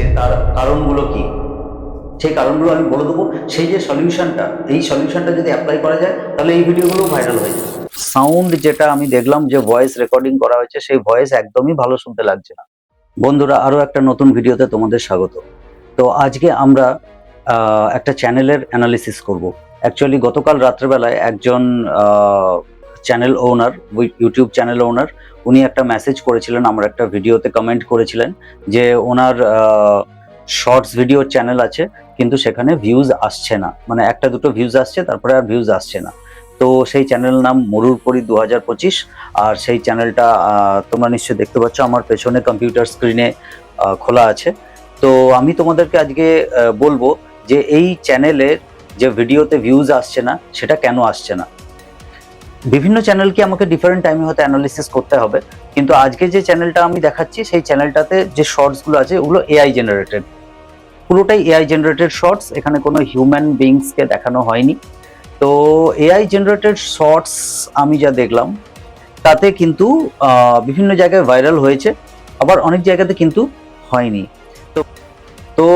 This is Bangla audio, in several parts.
হচ্ছে তার কারণগুলো কি? সেই কারণগুলো আমি বলে দেবো। সেই যে সলিউশনটা, এই সলিউশনটা যদি অ্যাপ্লাই করা যায়, তাহলে এই ভিডিওগুলো ভাইরাল হয়ে যাবে। সাউন্ড যেটা আমি দেখলাম যে ভয়েস রেকর্ডিং করা হয়েছে, সেই ভয়েস একদমই ভালো শুনতে লাগছে না। বন্ধুরা আরও একটা নতুন ভিডিওতে তোমাদের স্বাগত। তো আজকে আমরা একটা চ্যানেলের অ্যানালিসিস করব। অ্যাকচুয়ালি গতকাল রাত্রেবেলায় একজন channel owner YouTube channel owner উনি একটা মেসেজ করেছিলেন, আমার একটা ভিডিওতে কমেন্ট করেছিলেন যে ওনার শর্টস ভিডিও চ্যানেল আছে, কিন্তু সেখানে ভিউজ আসছে না। মানে একটা দুটো ভিউজ আসছে, তারপরে আর ভিউজ আসছে না। তো সেই চ্যানেল নাম মরুর পরি দু হাজার পঁচিশ, আর সেই চ্যানেলটা তোমরা নিশ্চয়ই দেখতে পাচ্ছ, আমার পেছনে কম্পিউটার স্ক্রিনে খোলা আছে। তো আমি তোমাদেরকে আজকে বলব যে এই চ্যানেলের যে ভিডিওতে ভিউজ আসছে না, সেটা কেন আসছে না? বিভিন্ন চ্যানেলকে আমাকে ডিফারেন্ট টাইমে হয়তো অ্যানালিসিস করতে হবে। কিন্তু আজকে যে চ্যানেলটা আমি দেখাচ্ছি, সেই চ্যানেলটাতে যে শর্টসগুলো আছে ওগুলো এআই জেনারেটেড পুরোটাই এআই জেনারেটেড শর্টস এখানে কোনো হিউম্যান বিংসকে দেখানো হয়নি। তো এআই জেনারেটেড শর্টস আমি যা দেখলাম, তাতে কিন্তু বিভিন্ন জায়গায় ভাইরাল হয়েছে, আবার অনেক জায়গাতে কিন্তু হয়নি। তো তো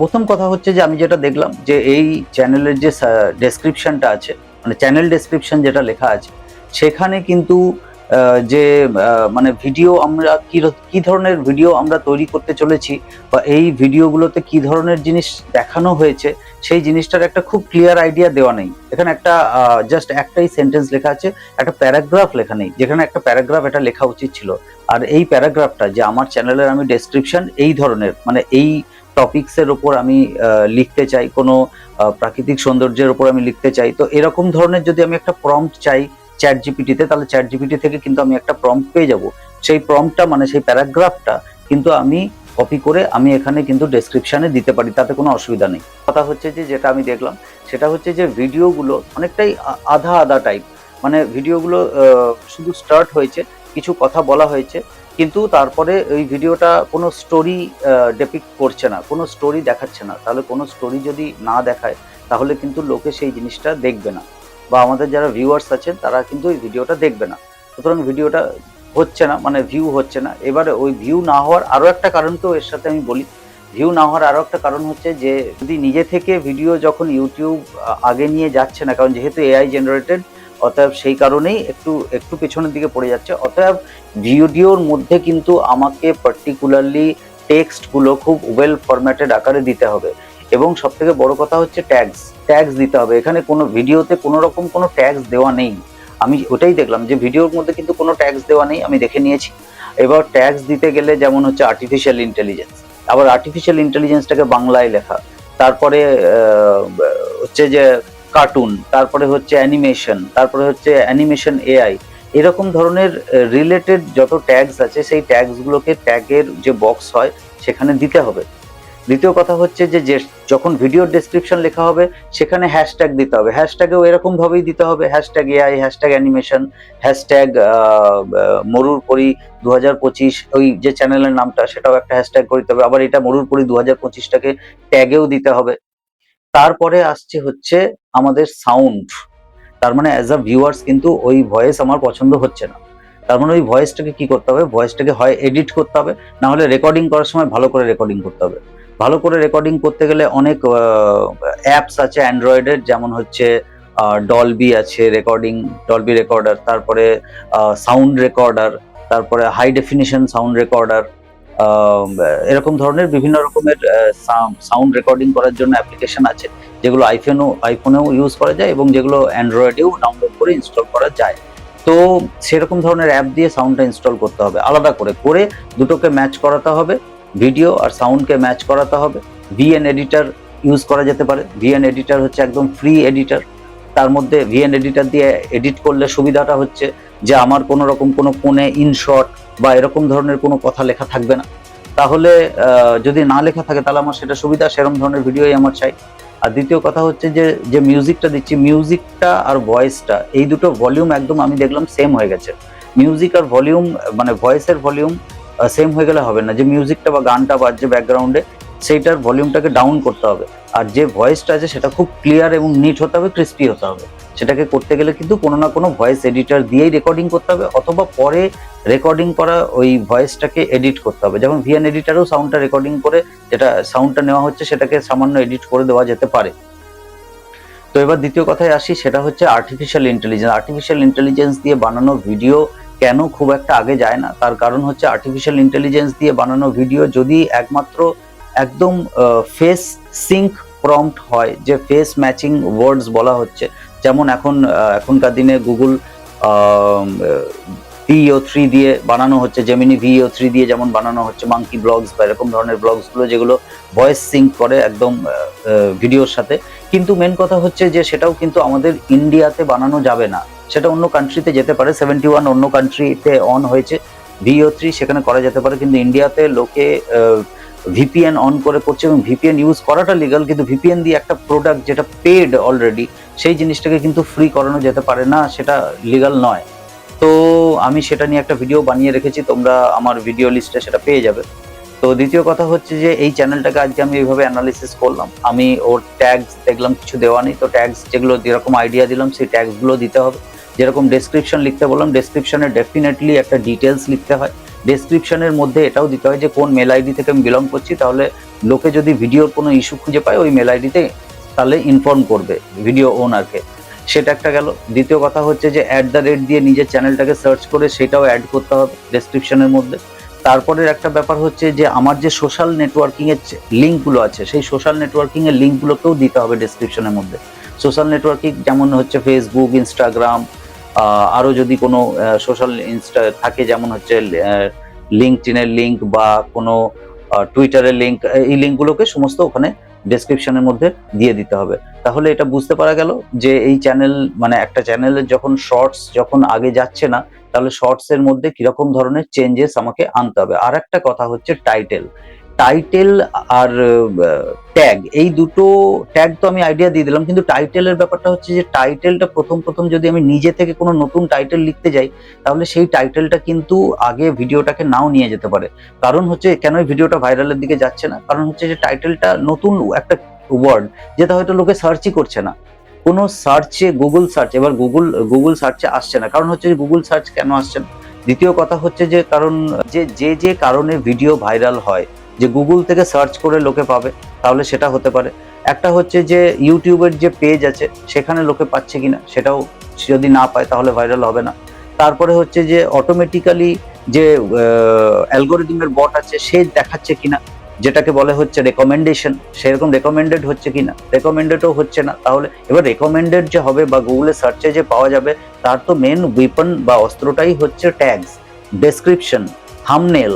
প্রথম কথা হচ্ছে যে আমি যেটা দেখলাম, যে এই চ্যানেলের যে ডেসক্রিপশনটা আছে মানে চ্যানেল ডেসক্রিপশন যেটা লেখা আছে, সেখানে কিন্তু যে মানে ভিডিও আমরা কি কী ধরনের ভিডিও আমরা তৈরি করতে চলেছি বা এই ভিডিওগুলোতে কি ধরনের জিনিস দেখানো হয়েছে, সেই জিনিসটার একটা খুব ক্লিয়ার আইডিয়া দেওয়া নেই। এখানে একটা জাস্ট একটাই সেন্টেন্স লেখা আছে, একটা প্যারাগ্রাফ লেখা নেই, যেখানে একটা প্যারাগ্রাফ এটা লেখা উচিত ছিল। আর এই প্যারাগ্রাফটা যে আমার চ্যানেলের আমি ডেসক্রিপশন এই ধরনের মানে এই টপিকসের ওপর আমি লিখতে চাই, কোনো প্রাকৃতিক সৌন্দর্যের ওপর আমি লিখতে চাই। তো এরকম ধরনের যদি আমি একটা প্রম্পট চাই চ্যাট জিপিটিতে তাহলে চ্যাট জিপিটি থেকে কিন্তু আমি একটা প্রম্পট পেয়ে যাব। সেই প্রম্পটটা মানে সেই প্যারাগ্রাফটা কিন্তু আমি কপি করে আমি এখানে কিন্তু ডেসক্রিপশনে দিতে পারি, তাতে কোনো অসুবিধা নেই। কথা হচ্ছে যে, যেটা আমি দেখলাম, সেটা হচ্ছে যে ভিডিওগুলো অনেকটাই আধা আধা টাইপ মানে ভিডিওগুলো শুধু স্টার্ট হয়েছে, কিছু কথা বলা হয়েছে কিন্তু তারপরে ওই ভিডিওটা কোনো স্টোরি ডেপিক্ট করছে না, কোনো স্টোরি দেখাচ্ছে না। তাহলে কোনো স্টোরি যদি না দেখায়, তাহলে কিন্তু লোকে সেই জিনিসটা দেখবে না। বা আমাদের যারা ভিউয়ার্স আছেন, তারা কিন্তু ওই ভিডিওটা দেখবে না। সুতরাং ভিডিওটা হচ্ছে না মানে ভিউ হচ্ছে না। এবারে ওই ভিউ না হওয়ার আরও একটা কারণকেও এর সাথে আমি বলি। ভিউ না হওয়ার আরও একটা কারণ হচ্ছে যে, যদি নিজে থেকে ভিডিও যখন ইউটিউব আগে নিয়ে যাচ্ছে না, কারণ যেহেতু এআই জেনারেটেড অতএব সেই কারণেই একটু একটু পেছনের দিকে পড়ে যাচ্ছে। অতএব ভিডিওর মধ্যে কিন্তু আমাকে পার্টিকুলারলি টেক্সটগুলো খুব ওয়েল ফরম্যাটেড আকারে দিতে হবে। এবং সব থেকে বড় কথা হচ্ছে ট্যাগস ট্যাগস দিতে হবে। এখানে কোনো ভিডিওতে কোনো রকম কোনো ট্যাগস দেওয়া নেই। আমি ওটাই দেখলাম যে ভিডিওর মধ্যে কিন্তু কোনো ট্যাগস দেওয়া নেই, আমি দেখে নিয়েছি। এবার ট্যাগস দিতে গেলে যেমন হচ্ছে আর্টিফিশিয়াল ইন্টেলিজেন্স আবার আর্টিফিশিয়াল ইন্টেলিজেন্সটাকে বাংলায় লেখা। তারপরে হচ্ছে যে কার্টুন তারপরে হচ্ছে অ্যানিমেশন তারপরে হচ্ছে অ্যানিমেশন এআই এরকম ধরনের রিলেটেড যত ট্যাগস আছে, সেই ট্যাগসগুলোকে ট্যাগের যে বক্স হয়, সেখানে দিতে হবে। দ্বিতীয় কথা হচ্ছে যে যখন ভিডিও ডেসক্রিপশন লেখা হবে, সেখানে হ্যাশট্যাগ দিতে হবে। হ্যাশট্যাগেও এরকম ভাবেই দিতে হবে hashtag AI hashtag animation hashtag মরুর পরি দু হাজার পঁচিশ, ওই যে চ্যানেলের নামটা, সেটাও একটা হ্যাশট্যাগ করতে হবে। আবার এটা মরুর পরি দু হাজার পঁচিশটাকে ট্যাগেও দিতে হবে। তারপরে আসছে হচ্ছে আমাদের সাউন্ড তার মানে অ্যাজ আ ভিউয়ার্স কিন্তু ওই ভয়েস আমার পছন্দ হচ্ছে না। তার মানে ওই ভয়েসটাকে কি করতে হবে? ভয়েসটাকে হয় এডিট করতে হবে না হলে রেকর্ডিং করার সময় ভালো করে রেকর্ডিং করতে হবে। ভালো করে রেকর্ডিং করতে গেলে অনেক অ্যাপস আছে অ্যান্ড্রয়েডের যেমন হচ্ছে ডলবি আছে রেকর্ডিং ডলবি রেকর্ডার তারপরে সাউন্ড রেকর্ডার তারপরে হাই ডেফিনিশন সাউন্ড রেকর্ডার এরকম ধরনের বিভিন্ন রকমের সাউন্ড রেকর্ডিং করার জন্য অ্যাপ্লিকেশন আছে, যেগুলো আইফোনও আইফোনেও ইউজ করা যায় এবং যেগুলো অ্যান্ড্রয়েডেও ডাউনলোড করে ইনস্টল করা যায়। তো সেরকম ধরনের অ্যাপ দিয়ে সাউন্ডটা ইনস্টল করতে হবে, আলাদা করে করে দুটোকে ম্যাচ করাতে হবে ভিডিও আর সাউন্ডকে ম্যাচ করাতে হবে ভিএন এডিটার ইউজ করা যেতে পারে ভিএন এডিটার হচ্ছে একদম ফ্রি এডিটার তার মধ্যে ভিএন এডিটার দিয়ে এডিট করলে সুবিধাটা হচ্ছে যে আমার কোনো রকম কোনো ফোনে ইনশট বা এরকম ধরনের কোনো কথা লেখা থাকবে না। তাহলে যদি না লেখা থাকে, তাহলে আমার সেটা সুবিধা সেরকম ধরনের ভিডিওই আমার চাই। আর দ্বিতীয় কথা হচ্ছে যে যে মিউজিকটা দিচ্ছি মিউজিকটা আর ভয়েসটা এই দুটো ভলিউম একদম আমি দেখলাম সেম হয়ে গেছে। মিউজিক আর ভলিউম মানে ভয়েসের ভলিউম সেম হয়ে গেলে হবে না। যে মিউজিকটা বা গানটা বাজছে ব্যাকগ্রাউন্ডে সেইটার ভলিউমটাকে ডাউন করতে হবে। আর যে ভয়েসটা আছে, সেটা খুব ক্লিয়ার এবং নিট হতে হবে ক্রিস্পি হতে হবে। সেটাকে করতে গেলে কিন্তু কোনো না কোনো ভয়েস এডিটার দিয়েই রেকর্ডিং করতে হবে অথবা পরে রেকর্ডিং করা ওই ভয়েসটাকে এডিট করতে হবে। যেমন ভিএন এডিটারও সাউন্ডটা রেকর্ডিং করে যেটা সাউন্ডটা নেওয়া হচ্ছে সেটাকে সামান্য এডিট করে দেওয়া যেতে পারে। তো এবার দ্বিতীয় কথায় আসি, সেটা হচ্ছে আর্টিফিশিয়াল ইন্টেলিজেন্স আর্টিফিশিয়াল ইন্টেলিজেন্স দিয়ে বানানো ভিডিও কেন খুব একটা আগে যায় না? তার কারণ হচ্ছে আর্টিফিশিয়াল ইন্টেলিজেন্স দিয়ে বানানো ভিডিও যদি একমাত্র একদম ফেস সিঙ্ক প্রম্পট হয়, যে ফেস ম্যাচিং ওয়ার্ডস বলা হচ্ছে যেমন এখন এখনকার দিনে গুগল ভিও থ্রি দিয়ে বানানো হচ্ছে জেমিনি ভিও থ্রি দিয়ে যেমন বানানো হচ্ছে মাঙ্কি ব্লগস বা এরকম ধরনের ব্লগসগুলো যেগুলো ভয়েস সিঙ্ক করে একদম ভিডিওর সাথে। কিন্তু মেন কথা হচ্ছে যে সেটাও কিন্তু আমাদের ইন্ডিয়াতে বানানো যাবে না। সেটা অন্য কান্ট্রিতে যেতে পারে সেভেন্টি ওয়ান অন্য কান্ট্রিতে অন হয়েছে ভিও থ্রি সেখানে করা যেতে পারে। কিন্তু ইন্ডিয়াতে লোকে ভিপিএন অন করে করছে এবং ভিপিএন ইউজ করাটা লিগাল কিন্তু ভিপিএন দিয়ে একটা প্রোডাক্ট যেটা পেড অলরেডি সেই জিনিসটাকে কিন্তু ফ্রি করানো যেতে পারে না, সেটা লিগাল নয়। তো আমি সেটা নিয়ে একটা ভিডিও বানিয়ে রেখেছি, তোমরা আমার ভিডিও লিস্টে সেটা পেয়ে যাবে। তো দ্বিতীয় কথা হচ্ছে যে, এই চ্যানেলটাকে আজকে আমি এইভাবে অ্যানালিসিস করলাম। আমি ওর ট্যাগস দেখলাম, কিছু দেওয়া নেই, তো ট্যাগস যেগুলো, যেরকম আইডিয়া দিলাম, সেই ট্যাগসগুলো দিতে হবে। যেরকম ডেসক্রিপশন লিখতে বললাম ডেসক্রিপশনে ডেফিনেটলি একটা ডিটেলস লিখতে হয়। ডেসক্রিপশনের মধ্যে এটাও দিতে হয় যে কোন মেল আইডি থেকে আমি বিলং করছি, তাহলে লোকে যদি ভিডিওর কোনো ইস্যু খুঁজে পায়, ওই মেল আইডিতে তাহলে ইনফর্ম করবে ভিডিও ওনারকে সেটা একটা গেল। দ্বিতীয় কথা হচ্ছে যে অ্যাট দ্য রেট দিয়ে নিজের চ্যানেলটাকে সার্চ করে সেটাও অ্যাড করতে হবে ডেসক্রিপশনের মধ্যে। তারপরের একটা ব্যাপার হচ্ছে যে আমার যে সোশ্যাল নেটওয়ার্কিংয়ের লিঙ্কগুলো আছে, সেই সোশ্যাল নেটওয়ার্কিংয়ের লিঙ্কগুলোকেও দিতে হবে ডেসক্রিপশনের মধ্যে। সোশ্যাল নেটওয়ার্কিং যেমন হচ্ছে ফেসবুক ইনস্টাগ্রাম আরও যদি কোনো সোশ্যাল ইনস্টা থাকে, যেমন হচ্ছে লিঙ্কটিনের লিঙ্ক বা কোনো টুইটারের লিঙ্ক এই লিঙ্কগুলোকে সমস্ত ওখানে ডেসক্রিপশনের মধ্যে দিয়ে দিতে হবে। তাহলে এটা বুঝতে পারা গেল যে এই চ্যানেল মানে একটা চ্যানেলের যখন শর্টস যখন আগে যাচ্ছে না, তাহলে শর্টস এর মধ্যে কীরকম ধরনের চেঞ্জেস আমাকে আনতে হবে। আর একটা কথা হচ্ছে টাইটেল টাইটেল আর ট্যাগ এই দুটো ট্যাগ তো আমি আইডিয়া দিয়ে দিলাম। কিন্তু টাইটেলের ব্যাপারটা হচ্ছে যে টাইটেলটা প্রথম প্রথম যদি আমি নিজে থেকে কোনো নতুন টাইটেল লিখতে যাই, তাহলে সেই টাইটেলটা কিন্তু আগে ভিডিওটাকে নাও নিয়ে যেতে পারে। কারণ হচ্ছে কেন ভিডিওটা ভাইরালের দিকে যাচ্ছে না? কারণ হচ্ছে যে টাইটেলটা নতুন একটা ওয়ার্ড যেটা হয়তো লোকে সার্চই করছে না। কোনো সার্চে গুগল সার্চ এবার গুগল গুগল সার্চে আসছে না। কারণ হচ্ছে গুগল সার্চ কেন আসছে না? দ্বিতীয় কথা হচ্ছে যে কারণ, যে যে যে কারণে ভিডিও ভাইরাল হয় যে গুগল থেকে সার্চ করে লোকে পাবে, তাহলে সেটা হতে পারে। একটা হচ্ছে যে ইউটিউবের যে পেজ আছে, সেখানে লোকে পাচ্ছে কিনা, সেটাও যদি না পায় তাহলে ভাইরাল হবে না। তারপরে হচ্ছে যে অটোমেটিক্যালি যে অ্যালগোরিদমের বট আছে, সে দেখাচ্ছে কিনা, যেটাকে বলে হচ্ছে রেকমেন্ডেশন সেরকম রেকমেন্ডেড হচ্ছে কিনা রেকমেন্ডেডও হচ্ছে না, তাহলে এবার রেকমেন্ডেড যে হবে বা গুগলে সার্চে যে পাওয়া যাবে, তার তো মেন উইপন বা অস্ত্রটাই হচ্ছে ট্যাগস ডেসক্রিপশন থামনেল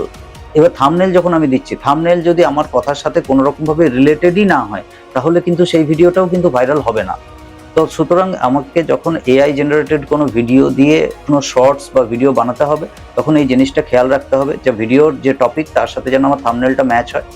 এবার থামনেল যখন আমি দিচ্ছি থামনেল যদি আমার কথার সাথে কোনো রকম ভাবে রিলেটেডই না হয়, তাহলে কিন্তু সেই ভিডিওটাও কিন্তু ভাইরাল হবে না। তো সুতরাং আমাকে যখন এআই জেনারেটেড কোনো ভিডিও দিয়ে কোনো শর্টস বা ভিডিও বানাতে হবে, তখন এই জিনিসটা খেয়াল রাখতে হবে যে ভিডিওর যে টপিক তার সাথে যেন আমার থামনেলটা ম্যাচ হয়।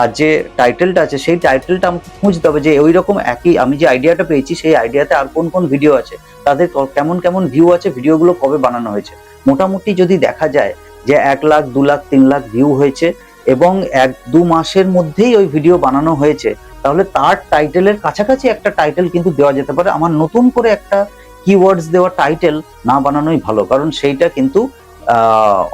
আর যে টাইটেলটা আছে, সেই টাইটেলটা আমাকে খুঁজতে হবে যে ওই রকম একই আমি যে আইডিয়াটা পেয়েছি, সেই আইডিয়াতে আর কোন কোন ভিডিও আছে, তাদের কেমন কেমন ভিউ আছে ভিডিওগুলো কবে বানানো হয়েছে। মোটামুটি যদি দেখা যায় যে এক লাখ, দু লাখ, তিন লাখ ভিউ হয়েছে এবং এক, দু মাসের মধ্যেই ওই ভিডিও বানানো হয়েছে। তাহলে তার টাইটেলের কাছাকাছি একটা টাইটেল কিন্তু দেওয়া যেতে পারে। আমার নতুন করে একটা কিওয়ার্ডস দেওয়া টাইটেল না বানানোই ভালো, কারণ সেইটা কিন্তু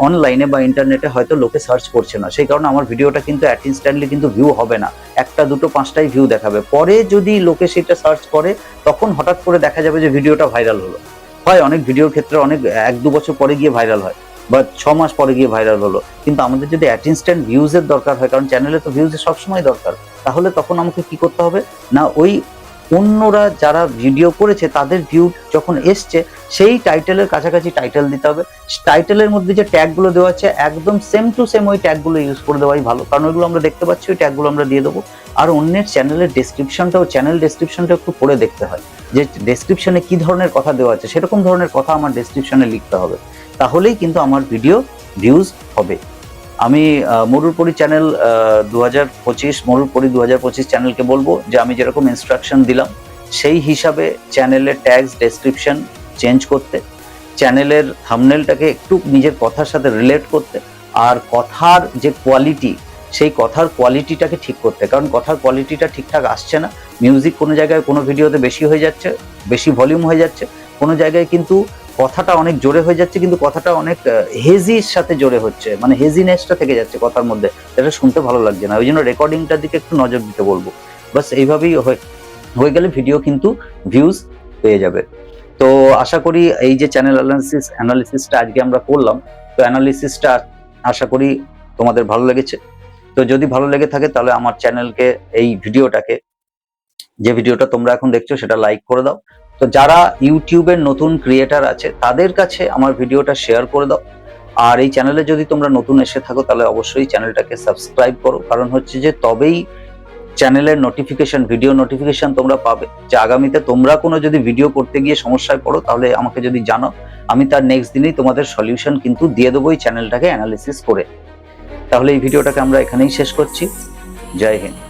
অনলাইনে বা ইন্টারনেটে হয়তো লোকে সার্চ করছে না। সেই কারণে আমার ভিডিওটা কিন্তু অ্যাট ইনস্ট্যান্টলি কিন্তু ভিউ হবে না। একটা, দুটো, পাঁচটাই ভিউ দেখাবে। পরে যদি লোকে সেটা সার্চ করে, তখন হঠাৎ করে দেখা যাবে যে ভিডিওটা ভাইরাল হলো। হয় অনেক ভিডিওর ক্ষেত্রে অনেক, এক, দু বছর পরে গিয়ে ভাইরাল হয়। বা ছ মাস পরে গিয়ে ভাইরাল হলো। কিন্তু আমাদের যদি অ্যাট ইনস্ট্যান্ট ভিউজের দরকার হয়, কারণ চ্যানেলে তো ভিউজের সবসময় দরকার, তাহলে তখন আমাকে কি করতে হবে? না, ওই অন্যরা যারা ভিডিও করেছে, তাদের ভিউ যখন এসছে, সেই টাইটেলের কাছাকাছি টাইটেল দিতে হবে। টাইটেলের মধ্যে যে ট্যাগগুলো দেওয়া আছে, একদম সেম টু সেম ওই ট্যাগগুলো ইউজ করে দেওয়াই ভালো। কারণ ওইগুলো আমরা দেখতে পাচ্ছি, ওই ট্যাগগুলো আমরা দিয়ে দেবো। আর অন্যের চ্যানেলের ডেসক্রিপশনটাও চ্যানেল ডেসক্রিপশনটা একটু পড়ে দেখতে হয়। যে ডেসক্রিপশনে কি ধরনের কথা দেওয়া আছে, সেরকম ধরনের কথা আমার ডেসক্রিপশনে লিখতে হবে। তাহলেই কিন্তু আমার ভিডিও ভিউজ হবে। আমি মরুরপরি চ্যানেল দু হাজার পঁচিশ মরুরপরি দু হাজার পঁচিশ চ্যানেলকে বলব যে আমি যেরকম ইনস্ট্রাকশন দিলাম, সেই হিসাবে চ্যানেলের ট্যাগস ডেসক্রিপশন চেঞ্জ করতে চ্যানেলের থামনেলটাকে একটু নিজের কথার সাথে রিলেট করতে, আর কথার যে কোয়ালিটি সেই কথার কোয়ালিটিটাকে ঠিক করতে। কারণ কথার কোয়ালিটিটা ঠিকঠাক আসছে না। মিউজিক কোনো জায়গায় কোনো ভিডিওতে বেশি হয়ে যাচ্ছে, বেশি ভলিউম হয়ে যাচ্ছে। কোনো জায়গায় কিন্তু কথাটা অনেক জোরে হয়ে যাচ্ছে, কিন্তু কথাটা অনেক হেজির সাথে জোরে হচ্ছে। মানে হেজিনেসটা থেকে যাচ্ছে কথার মধ্যে। যেটা শুনতে ভালো লাগছে না। ওই জন্য রেকর্ডিংটার দিকে একটু নজর দিতে বলব। বাস এইভাবেই হয়ে গেলে ভিডিও কিন্তু ভিউজ পেয়ে যাবে। তো আশা করি এই যে চ্যানেল অ্যানালিসিস অ্যানালিসিসটা আজকে আমরা করলাম। তো অ্যানালিসিসটা আশা করি তোমাদের ভালো লেগেছে। তো যদি ভালো লেগে থাকে, তাহলে আমার চ্যানেলকে এই ভিডিওটাকে যে ভিডিওটা তোমরা এখন দেখছ, সেটা লাইক করে দাও। তো যারা ইউটিউবের নতুন ক্রিয়েটার আছে, তাদের কাছে আমার ভিডিওটা শেয়ার করে দাও। আর এই চ্যানেলে যদি তোমরা নতুন এসে থাকো, তাহলে অবশ্যই চ্যানেলটাকে সাবস্ক্রাইব করো। কারণ হচ্ছে যে, তবেই চ্যানেলের নোটিফিকেশন ভিডিও নোটিফিকেশন তোমরা পাবে। যে আগামীতে তোমরা কোনো যদি ভিডিও করতে গিয়ে সমস্যায় পড়ো, তাহলে আমাকে যদি জানাও, আমি তার নেক্সট দিনেই তোমাদের সলিউশন কিন্তু দিয়ে দেবো এই চ্যানেলটাকে অ্যানালিসিস করে। তাহলে এই ভিডিওটাকে আমরা এখানেই শেষ করছি। জয় হিন্দ।